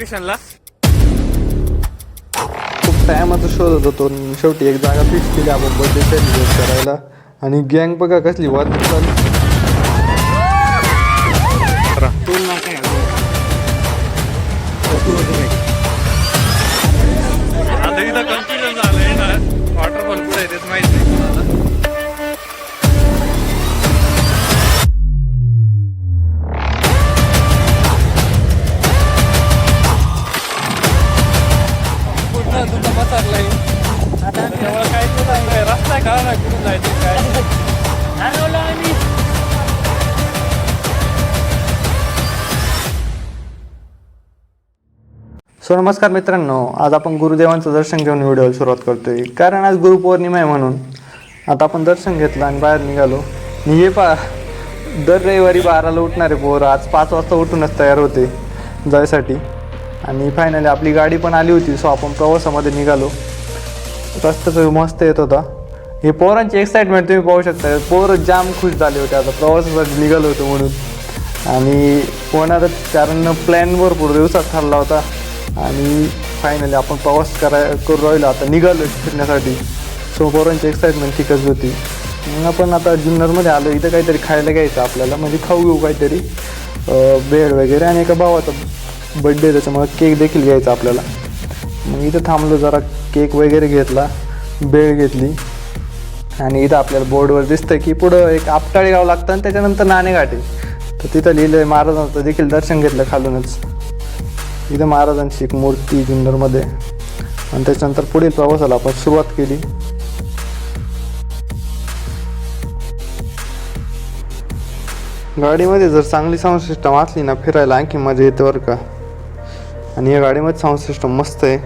लोकेशनला खूप टायमाचा शोधत होतो. शेवटी एक जागा फिक्स केली आपण बर्थडे सेलिब्रेट करायला. आणि गँग बघा कसली वाद सो नमस्कार मित्रांनो आज आपण गुरुदेवांचं दर्शन घेऊन व्हिडिओला सुरुवात करतोय. कारण आज गुरुपौर्णिमा आहे म्हणून. आता आपण दर्शन घेतलं आणि बाहेर निघालो. मी हे पा दर रविवारी बाराला उठणारे पोरं आज पाच वाजता उठूनच तयार होते जायसाठी. आणि फायनली आपली गाडी पण आली होती सो आपण प्रवासामध्ये निघालो. रस्त्याचं मस्त येत होता. हे पोरांची एक्साइटमेंट तुम्ही पाहू शकता. पोरं जाम खुश झाले होते आता प्रवासासाठी निघालो होतो म्हणून. आणि कोणाला कारण प्लॅन भरपूर दिवसात ठरला होता. आणि फायनली आपण प्रवास कराय करू राहिलो. आता निघालो फिरण्यासाठी. सो पोरांची एक्साइटमेंट ठीकच होती. मग आपण आता जुन्नरमध्ये आलो. इथं काहीतरी खायला घ्यायचं आपल्याला. म्हणजे खाऊ घेऊ काहीतरी बेड वगैरे आणि एका भावाचा बड्डे त्याच्यामुळे केक देखील घ्यायचा आपल्याला. मग इथं थांबलो जरा केक वगैरे घेतला बेळ घेतली. आणि इथं आपल्याला बोर्डवर दिसतं की पुढं एक आपटाळी गाव लागतं आणि त्याच्यानंतर नाणेघाट. आहे तर तिथं लिहिलं आहे महाराजांचं देखील दर्शन घेतलं खालूनच. इथं महाराजांची एक मूर्ती जुन्नरमध्ये. आणि त्याच्यानंतर पुढील प्रवासाला आपण सुरुवात केली. गाडीमध्ये जर चांगली साऊंड सिस्टम असली ना फिरायला आणखी मजा येते बरं का? आणि या गाडीमध्ये साऊंड सिस्टम मस्त आहे.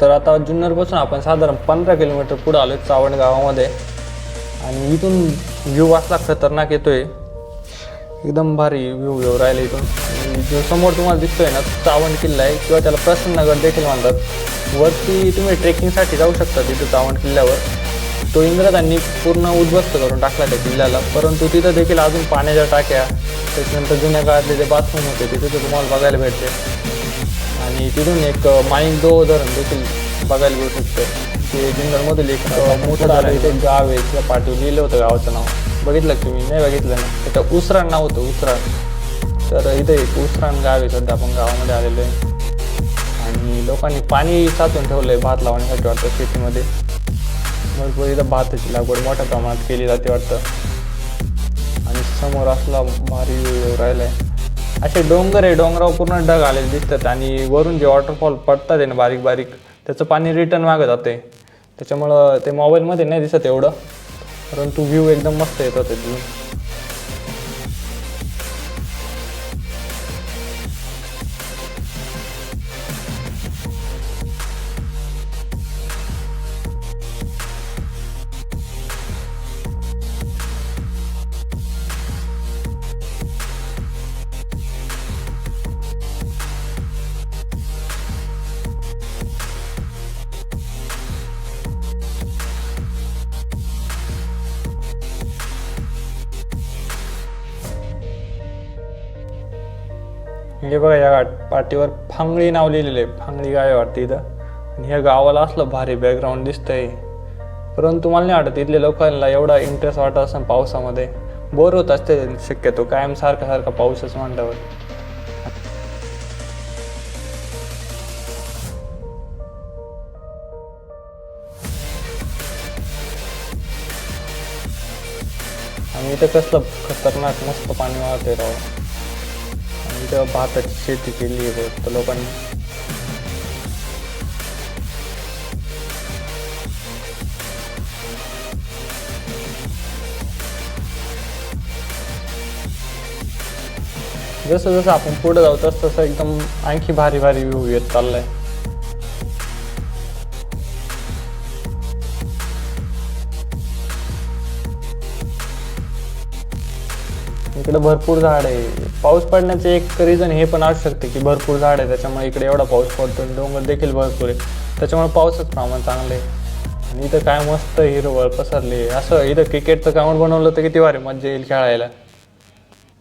तर आता जुन्नरपासून आपण साधारण पंधरा किलोमीटर पुढे आलो चावण गावामध्ये. आणि इथून व्ह्यू असला खतरनाक येतोय. एकदम भारी व्ह्यू व्यू राहिला इथून. जो समोर तुम्हाला दिसतोय ना चावण किल्ला आहे किंवा त्याला प्रसन्नगड देखील म्हणतात. वरती तुम्ही ट्रेकिंगसाठी जाऊ शकता तिथं चावण किल्ल्यावर. तो इंग्रजांनी पूर्ण उद्ध्वस्त करून टाकला त्या किल्ल्याला परंतु तिथं देखील अजून पाण्याच्या टाक्या त्याच्यानंतर जुन्या काळातले जे बाथरूम होते तिथे ते तुम्हाला बघायला भेटते. आणि तिथून एक माईक दो धरण देखील बघायला भेटू शकतं ते जुन्नरमधील एक मोठं झालं इथे एक गाव आहे त्या पाठीवर लिहिलं होतं गावाचं नाव. बघितलं का तुम्ही नाही बघितलं ना त्याचं उसराण नाव होतं उसराण. तर इथे एक उसराण गाव आहे. सध्या आपण गावामध्ये आलेलो आहे. आणि लोकांनी पाणी साचून ठेवलं आहे भात लावण्यासाठी वाटतं शेतीमध्ये. भरपूर इथं भाताची लागवड मोठ्या प्रमाणात केली जाते वाटतं. आणि समोर असला भारी राहिला आहे असे डोंगर आहे. डोंगरावर पूर्ण ढग आलेले दिसतात. आणि वरून जे वॉटरफॉल पडतात आहे ना बारीक बारीक त्याचं पाणी रिटर्न मागत जाते त्याच्यामुळं ते मोबाईलमध्ये नाही दिसत एवढं. परंतु व्ह्यू एकदम मस्त येतो तिथून हे बघा या गाठ पाठीवर फांगळी नाव लिहिलेलं आहे. फांगळी गाय वाटते इथं. आणि ह्या गावाला असलं भारी बॅकग्राऊंड दिसतंय. परंतु मला नाही वाटत इथल्या लोकांना एवढा इंटरेस्ट वाटत असं पावसामध्ये? बोर होत असते शक्यतो कायम सारखा सारखा पाऊसच म्हणल्यावर आणि इथं कसलं खतरनाक मस्त पाणी वाहते राव. तेव्हा भाताची शेती केली आहे फक्त लोकांनी. जसं जसं आपण पुढे जाऊ तसं तसं एकदम आणखी भारी भारी व्ह्यू येत चाललाय. इकडे भरपूर झाड आहे. पाऊस पडण्याचे एक रिझन हे पण असू शकते की भरपूर झाड आहे त्याच्यामुळे इकडे एवढा पाऊस पडतो आणि डोंगर देखील भरपूर आहे त्याच्यामुळे पावसाचं प्रमाण चांगलं आहे. आणि इथं काय मस्त हिरवळ पसरली असं इथं क्रिकेटचं ग्राउंड बनवलं तर किती भारी मजा येईल खेळायला.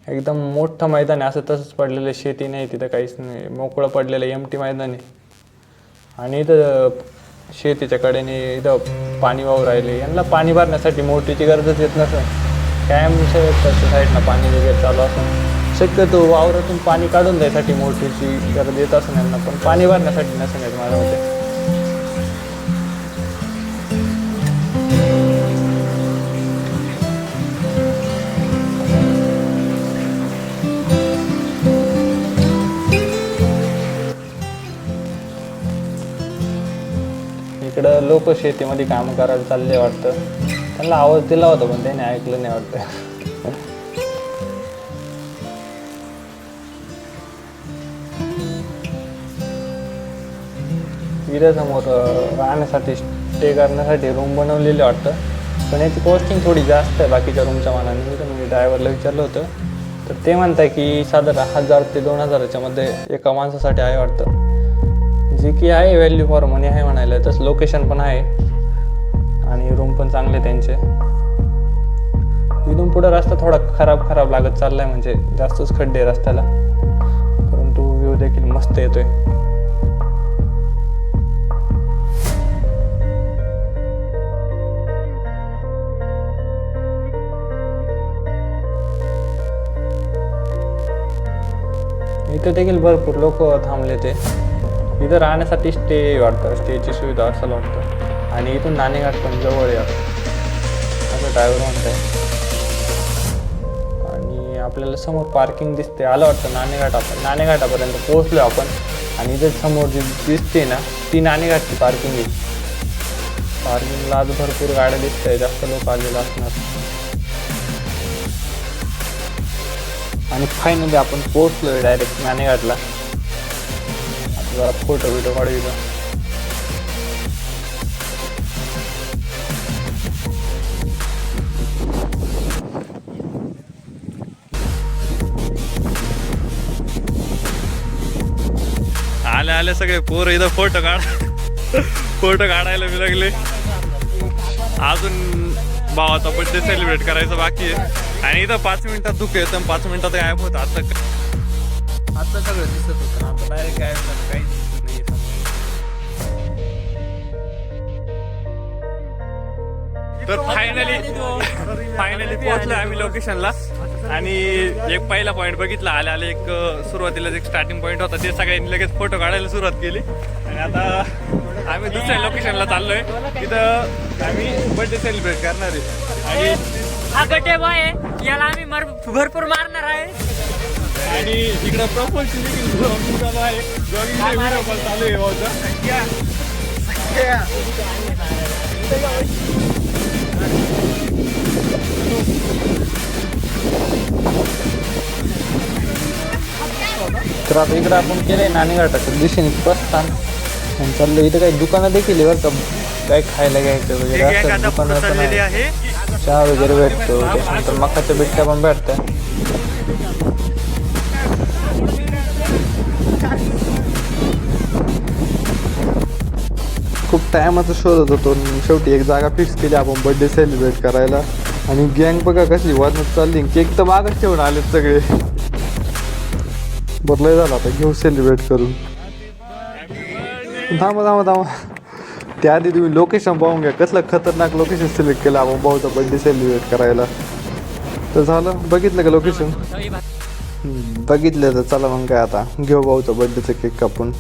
एकदम मोठं मैदान आहे. असं तसंच पडलेलं शेती नाही तिथं काहीच नाही. मोकळं पडलेलं एम टी मैदान आहे. आणि इथं शेतीच्या कडेने इथं पाणी वाहू राहिले. यांना पाणी भरण्यासाठी मोठीची गरजच येत नसं कायम त्याच्या साईडनं पाणी वगैरे चालू असून शक्यतो वावरातून पाणी काढून द्यायसाठी मोठीची गरज येत असं यांना पण पाणी भरण्यासाठी नसेल माझ्या मते इकडं लोक शेतीमध्ये काम करायला चालले वाटतं. त्यांना आवाज दिला होता पण त्याने ऐकलं नाही वाटतं. इथं राहण्यासाठी स्टे करण्यासाठी रूम बनवलेली वाटतं. पण याची कॉस्टिंग थोडी जास्त आहे बाकीच्या रूमच्या मानाने. मी तर म्हणजे मी ड्रायव्हरला विचारलं होतं. तर ते म्हणताय की साधारण हजार ते दोन हजाराच्या मध्ये एका माणसासाठी आहे वाटतं. जे की आहे व्हॅल्यू फॉर मनी आहे म्हणायला तसं लोकेशन पण आहे. आणि रूम पण चांगले त्यांचे. इथून पुढे रस्ता थोडा खराब खराब लागत चाललाय म्हणजे जास्तच खड्डे आहे रस्त्याला. परंतु व्ह्यू देखील मस्त येतोय. इथं देखील भरपूर लोक थांबले ते इथं राहण्यासाठी स्टे वाटतं स्टेची सुविधा असं वाटतं. आणि इथून नाणेघाट पण जवळ आहे. असं ड्रायव्हर म्हणताय. आणि आपल्याला समोर पार्किंग दिसते आलं वाटतं नाणेघाट आपण नाणेघाटापर्यंत पोहोचलो आपण. आणि इथे समोर जी दिसते ना ती नाणेघाटची पार्किंग आहे. पार्किंगला आज भरपूर गाड्या दिसत जास्त लोक आलेलं असणार. आणि फायनली आपण पोहोचलोय डायरेक्ट नाणेघाटला आता जरा फोटो बिटो काढू इथं. आले आले सगळे पोर इथं फोटो काढ. फोटो काढायला मी लागले. अजून भावाचा बर्थडे सेलिब्रेट करायचा बाकी आहे. आणि इथं पाच मिनिटात दुःख येतं पाच मिनिटात गायब होत. आता आता सगळं दिसत होतं आता डायरेक्ट गायब झालं. काहीच दिसत समोर. तर फायनली फायनली पोहोचलो आम्ही लोकेशनला आणि एक पहिला पॉईंट बघितला. आले आले एक अं, सुरुवातीलाच एक स्टार्टिंग पॉईंट होता. ते सगळ्यांनी लगेच फोटो काढायला सुरुवात केली. आणि आता आम्ही दुसऱ्या लोकेशनला चाललोय. तिथं आम्ही बर्थडे सेलिब्रेट करणार आहे. आणि हा बॉय आहे. याला आम्ही मर भरपूर मारणार आहे. आणि इकडं प्रपोजची देखील vlogging चालू आहे जॉगिंग व्हिडिओ पण चालू आहे भाऊचा तर आता इकडं आपण केलंय नाणेघाटाच्या दिशेने प्रस्थान आणि चाललो इथं काही दुकानं देखील आहे बरं का? काय खायला घ्यायचं वगैरे असं दुकानं पण आहे. चहा वगैरे भेटतो त्याच्यानंतर मकाच्या बिट्ट्या पण भेटतात. खूप टायमाचा शोधत होतो शेवटी एक जागा फिक्स केली आपण बर्थडे सेलिब्रेट करायला. आणि गँग बघा कशी वाजत चालली. केक तर मागच ठेवून आलेत सगळे. बदलाय झाला आता. घेऊ सेलिब्रेट करून. थांबा थांबा थांबा. त्याआधी तुम्ही लोकेशन पाहून घ्या. कसलं खतरनाक लोकेशन सिलेक्ट केलं आपण भाऊचा बड्डे सेलिब्रेट करायला. तर झालं. बघितलं का लोकेशन बघितलं तर चला मग काय आता. घेऊ भाऊचा बड्डेचा केक कापून.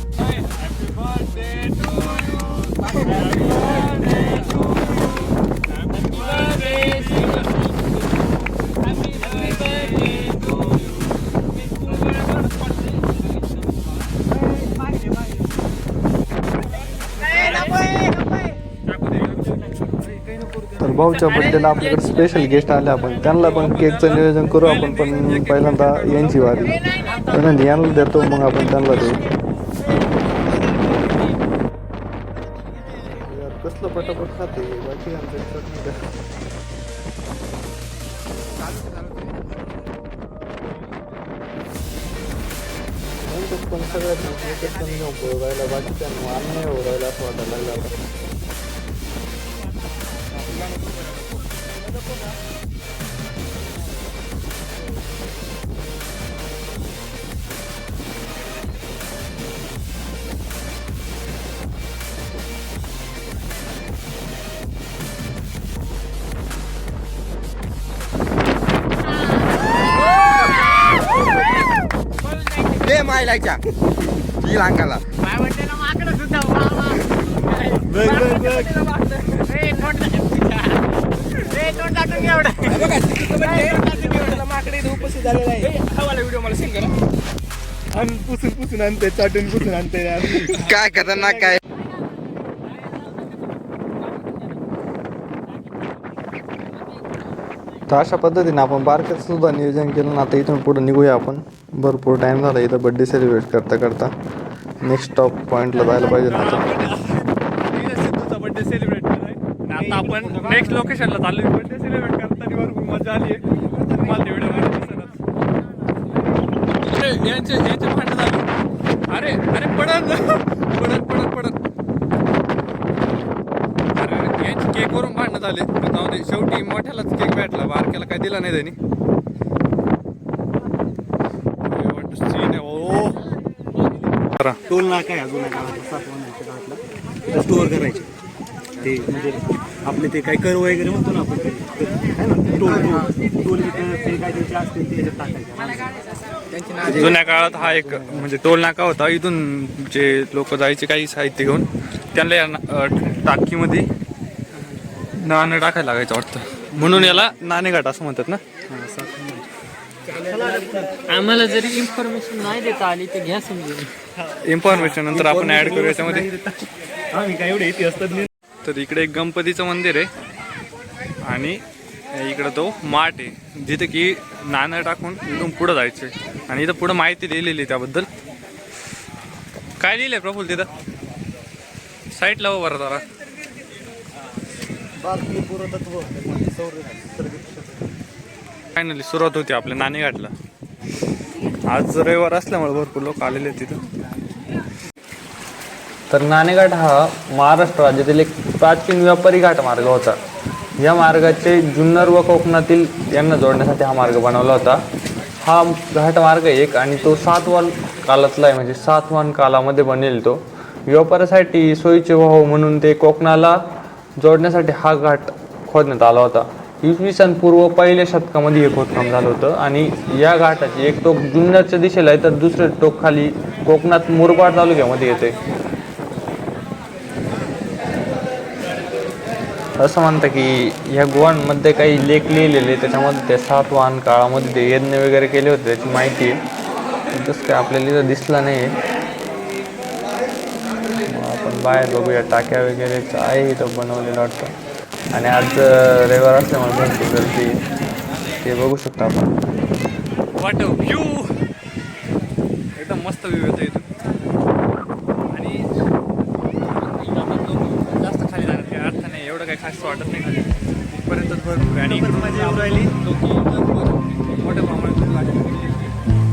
भाऊच्या बड्डेला आपल्याकडे स्पेशल गेस्ट आले आपण त्यांना पण केकचं नियोजन करू आपण पण पहिल्यांदा यांची वारी. पहिल्यांदा यांना देतो मग आपण त्यांना देऊ. कसलं पटापट खाते बाकी पण सगळ्यात राहायला बाकीच्या अन्याय होऊ राहिला असं वाटायला लागलं दे मायलाच्या. ही लांकाला काय म्हणते ना माकडं सुद्धा माकडे इथे उपस्थित झालेला आहे. हवाला व्हिडिओ मला सेंड करा. आणि पुसून पुसून आणते चाटून पुसून आणते. काय खतरनाक काय? तर अशा पद्धतीने आपण बारक्याचं सुद्धा नियोजन केलं ना आता इथून पुढे निघूया आपण. भरपूर टाईम झाला इथं बड्डे सेलिब्रेट करता करता नेक्स्ट स्टॉप पॉईंटला जायला पाहिजे ना आता सिद्धूचा बर्थडे सेलिब्रेट केलाय आता आपण नेक्स्ट लोकेशनला चाललोय. बर्थडे सेलिब्रेट करताना भरपूर मजा आली आहे. तुम्हाला ते व्हिडिओमध्ये दिसणारच. अरे यांचे यांचे भांडण झाले. अरे अरे पडत. पडत पडत पडत. अरे यांची केक वरून भांडण झाले. जाऊ दे शेवटी मोठ्यालाच केक भेटला. बारक्याला काय दिला नाही त्यांनी. आहे. टोल नाका आहे अजून स्टोअर करायचे. ते म्हणजे आपले ते काही कर वगैरे म्हणतो ना आपण टोल टोल. ते काय त्याचे असतील ते टाकायचे. जुन्या काळात हा एक म्हणजे टोल नाका होता. इथून जे लोक जायचे काही साहित्य घेऊन त्यांना या टाकीमध्ये नाणं टाकायला लागायचं वाटतं. म्हणून याला नाणेघाट असं म्हणतात ना. आम्हाला जरी इन्फॉर्मेशन नाही देता आली तर घ्या समजून. इन्फॉर्मेशन नंतर आपण ऍड करू याच्यामध्ये. आम्ही काय एवढे इतिहास तज्ञ तर इकडे एक गणपतीचं मंदिर आहे. आणि इकडं तो माठ आहे. जिथे की नाणं टाकून इथून पुढं जायचं आणि इथं पुढं माहिती दिलेली आहे त्याबद्दल. काय लिहिलंय प्रफुल तिथं? साईटला हो बरं जरा. फायनली सुरुवात होती आपल्या नाणेघाटला. आज रविवार असल्यामुळे भरपूर लोक आलेले आहेत तिथं. तर नाणेघाट हा महाराष्ट्र राज्यातील एक प्राचीन व्यापारी घाट मार्ग होता. या मार्गाचे जुन्नर व कोकणातील यांना जोडण्यासाठी हा मार्ग बनवला होता. हा घाट मार्ग एक आणि तो सातवान कालातला आहे म्हणजे सातवान कालामध्ये बनेल तो. व्यापारासाठी सोयीचे व्हावं म्हणून ते कोकणाला जोडण्यासाठी हा घाट खोदण्यात आला होता. इसवी सन पूर्व पहिल्या शतकामध्ये हे खोदकाम झालं होतं आणि या घाटाची एक टोक जुन्नरच्या दिशेला आहे तर दुसरे टोक खाली कोकणात मुरबाड तालुक्यामध्ये येते. असं म्हणतं की ह्या गुहांमध्ये काही लेख लिहिलेले त्याच्यामध्ये ते सातवाहन काळामध्ये ते यज्ञ वगैरे केले होते त्याची माहिती आहे. तसं काय आपल्याला इथं दिसलं नाही आपण बाहेर बघूया टाक्या वगैरे आहे इथं बनवलेलं वाटतं. आणि आज रविवार असल्यामुळे भरपूर गर्दी ते बघू शकतो आपण. वाट व्ह्यू एकदम मस्त व्ह्यू येतो इथून आणि इथं आपण लोकं जास्त खाली जाण्यात काही अर्थ नाही एवढं काही खास वाटत नाही खाली. इथपर्यंतच भरपूर आणि इकडून मजा येऊन राहिली. लोक मोठ्या प्रमाणात लागले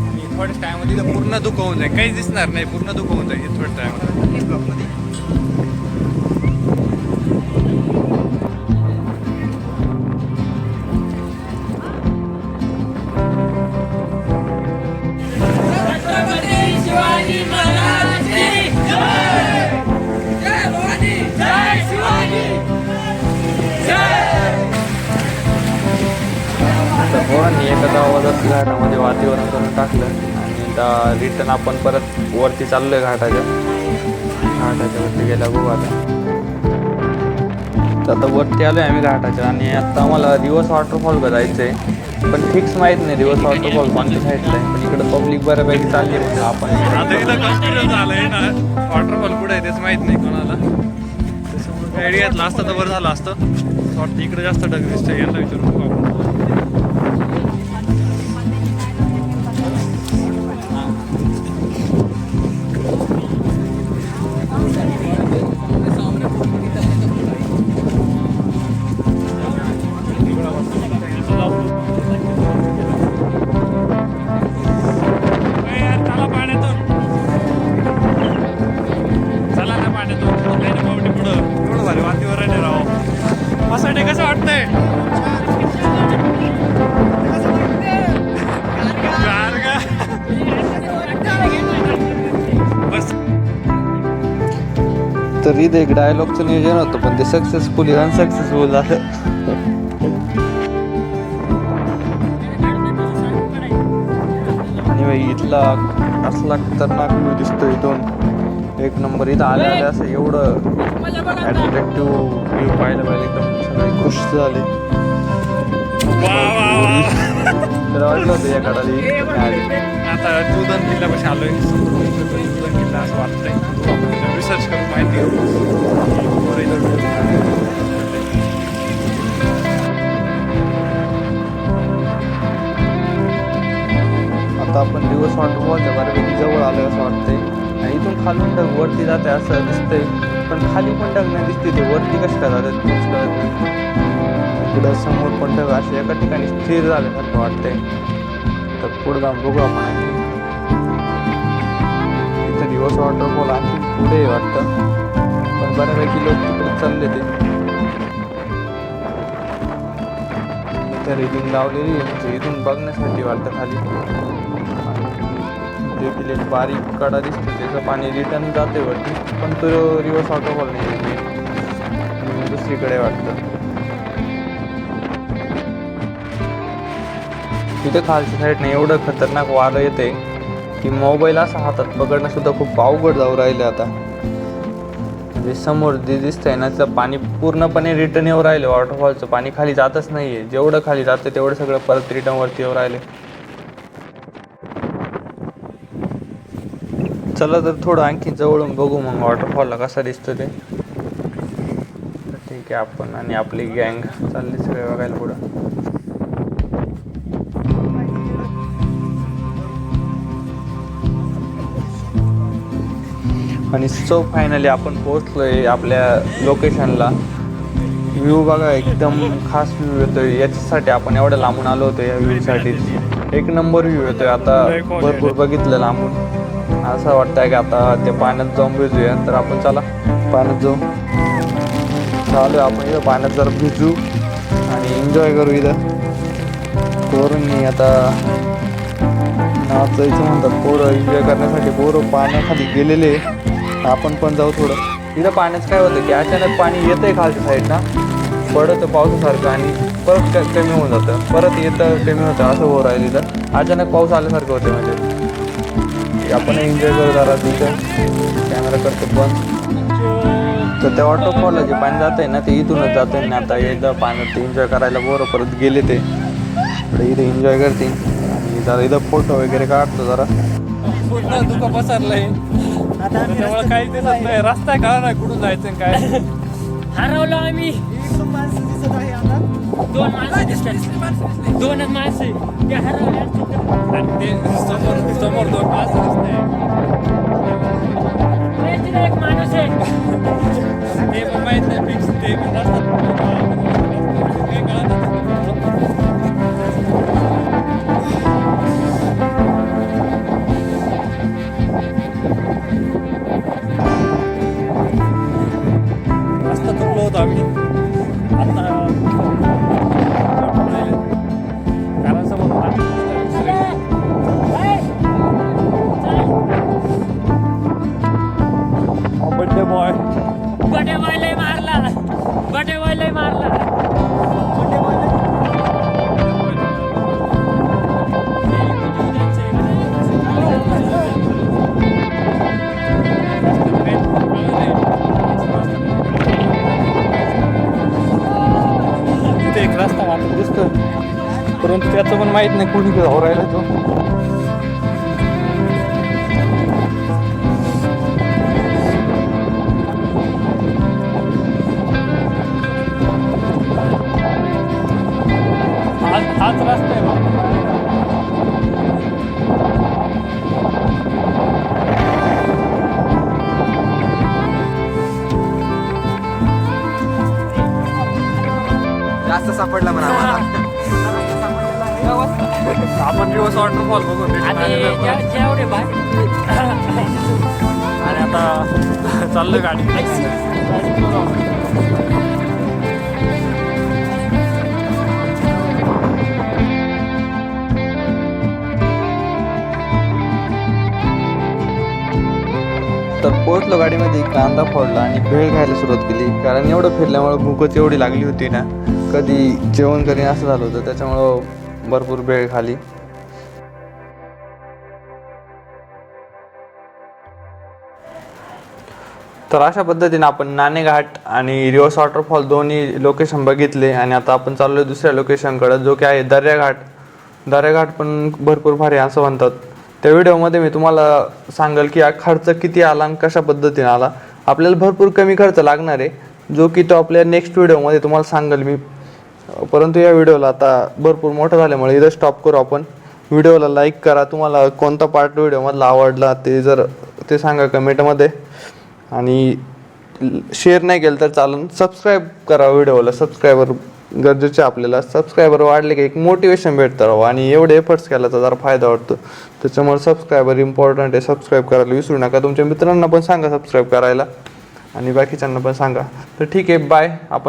आणि थोड्याच टायमध्ये पूर्ण दुःख होऊन जाईल. काहीच दिसणार नाही. पूर्ण दुःख होऊन जाईल थोड्या टायमात आवाजात घाटामध्ये वातावरण करून टाकलं. आणि रिटर्न आपण परत वरती चाललोय घाटाच्या. घाटाच्या वरती गेल्या बघू आता. तर आता वरती आलोय आम्ही घाटाच्या. आणि आता आम्हाला दिवस वॉटरफॉल का जायचं आहे पण फिक्स माहीत नाही दिवस वॉटरफॉल कोणत्या साईडला आहे. पण इकडं पब्लिक बऱ्यापैकी चालली म्हणून आपण वॉटरफॉल कुठे आहे तेच माहीत नाही कोणाला. आयडियातलं असतं तर बरं झालं असतं. असं वाटतं इकडे जास्त ढग दिसतंय यांना विचारून. इथे एक डायलॉगचं नियोजन होतं पण ते सक्सेसफुली अनसक्सेसफुल झालं इथला असला खतरनाक व्ह्यू दिसतो इथून एक नंबर इथं आले आले असं एवढं अट्रॅक्टिव्ह व्ह्यू पाहायला पाहिजे एकदम सगळे खुश झाले त्याला वाटलं होतं या काढाली आता जुदन किल्ल्यापाशी आलोय जुदन किल्ला असं वाटतंय रिसर्च करून माहिती घेऊ. आता आपण दिवस वॉटरफॉलच्या बऱ्यापैकी जवळ आलो असं वाटतंय. आणि इथून खालून ढग वरती जाते असं दिसतंय. पण खाली पण ढग नाही दिसते ते. वरती कसं काय जातात तेच कळत नाही. पुढं समोर पण ढग असे एका ठिकाणी स्थिर झाल्यासारखं वाटतंय. तर पुढं जाऊन बघू आपण. इथं दिवस वॉटरफॉल आहे पुढे वाटतं? पण बऱ्यापैकी लोक तिकडे चालले ते. तर इथून लावलेली आहे म्हणजे इथून बघण्यासाठी वाटतं खाली. देखील एक बारीक कडा दिसतो त्याचं पाणी रिटर्न जाते वरती पण तो रिव्हर्स वॉटरफॉल नाही दुसरीकडे वाटतं. तिथे खालच्या साईडने एवढं खतरनाक वारं येते की मोबाईल असा हातात पकडणं सुद्धा खूप अवघड जाऊ राहिले आता. म्हणजे समोर जे दिसतंय ना त्याचं पाणी पूर्णपणे रिटर्न येऊ राहिले. वॉटरफॉलचं पाणी खाली जातच नाही आहे जेवढं खाली जातं तेवढं सगळं परत रिटर्नवरती येऊ राहिले. चला तर थोडं आणखी जवळून बघू मग वॉटरफॉलला कसा दिसतो ते. तर ठीक आहे आपण आणि आपली गँग चालली सगळे बघायला पुढं. आणि सो फायनली आपण पोहोचलोय आपल्या लोकेशनला व्ह्यू बघा एकदम खास व्ह्यू येतोय. याच्यासाठी आपण एवढं लांबून आलो होतो या व्ह्यूसाठी एक नंबर व्ह्यू येतोय. आता भरपूर बघितलं लांबून. असं वाटतंय की आता ते पाण्यात जाऊन भिजूया. तर आपण चला पाण्यात जाऊ. चालू आपण इथं. पाण्यात जरा भिजू आणि एन्जॉय करू इथं. पोरांनी आता नाचायचं म्हणतात. पोरं एन्जॉय करण्यासाठी. पोरं पाण्याखाली गेलेले. आपण पण जाऊ थोडं. इथं पाण्याचं काय होतं की अचानक पाणी येतंय खालच्या साईडला पडतं पावसासारखं आणि परत क- कमी होऊन जातं. परत येतं कमी होतं असं हो राहिलं इथं. अचानक पाऊस आल्यासारखं होतं म्हणजे. आपण एन्जॉय करू जरा तिथं. कॅमेरा करतो पण. तर त्या वॉटरफॉलला जे पाणी जात आहे ना ते इथूनच जातं ना आता एकदा पाण्यात एन्जॉय करायला बरं परत गेले ते. इकडे इथे एन्जॉय करते आणि जरा इथं फोटो वगैरे काढतो जरा. पूर्ण पसरलंय त्याच्यामुळे काही दिसत नाही. रस्ता कळा नाही कुठून जायचं आणि काय? हरवलो आम्ही. दोन माणसं दिसतात. दोनच माणसं. ते हरवले असतील तर. आणि ते समोर समोर दोन माणसं तिथे एक माणूस आहे. ते पण माहीत नाही फिक्स ते पण रस्ता त्याचं पण माहीत नाही कुणी राहू हो राहिला तो. बघून आणि जेवढे बाय आणि आता चाललं गाडी. तर पोहोचलो गाडीमध्ये कांदा फोडला आणि भेळ खायला सुरुवात केली. कारण एवढं फिरल्यामुळं भूकच एवढी लागली होती ना. कधी जेवण करीन असं झालं होतं त्याच्यामुळं भरपूर भेळ खाली. तर अशा पद्धतीने आपण नाणेघाट आणि रिवर्स वॉटरफॉल दोन्ही लोकेशन बघितले आणि आता आपण चाललो आहे दुसऱ्या लोकेशनकडं जो की आहे दर्याघाट. दर्याघाट पण भरपूर भारी असं म्हणतात. त्या व्हिडिओमध्ये मी तुम्हाला सांगेल की हा खर्च किती आला आणि कशा पद्धतीने आला. आपल्याला भरपूर कमी खर्च लागणार आहे जो की तो आपल्या नेक्स्ट व्हिडिओमध्ये तुम्हाला सांगेल मी. परंतु या व्हिडिओला आता भरपूर मोठं झाल्यामुळे इथं स्टॉप करू आपण. व्हिडिओला लाईक करा. तुम्हाला कोणता पार्ट व्हिडिओमधला आवडला ते जर ते सांगा कमेंटमध्ये आणि शेअर नाही केलं तर चालून. सबस्क्राईब करा व्हिडिओला सबस्क्रायबर गरजेचे आपल्याला. सबस्क्रायबर वाढले की एक मोटिवेशन भेटतं राहू आणि एवढे एफर्ट्स केल्याचा जरा फायदा वाटतो. त्याच्यामुळे सबस्क्रायबर इम्पॉर्टंट आहे. सबस्क्राईब करायला विसरू नका. तुमच्या मित्रांना पण सांगा सबस्क्राईब करायला. आणि बाकीच्यांना पण सांगा. तर ठीक आहे. बाय आपण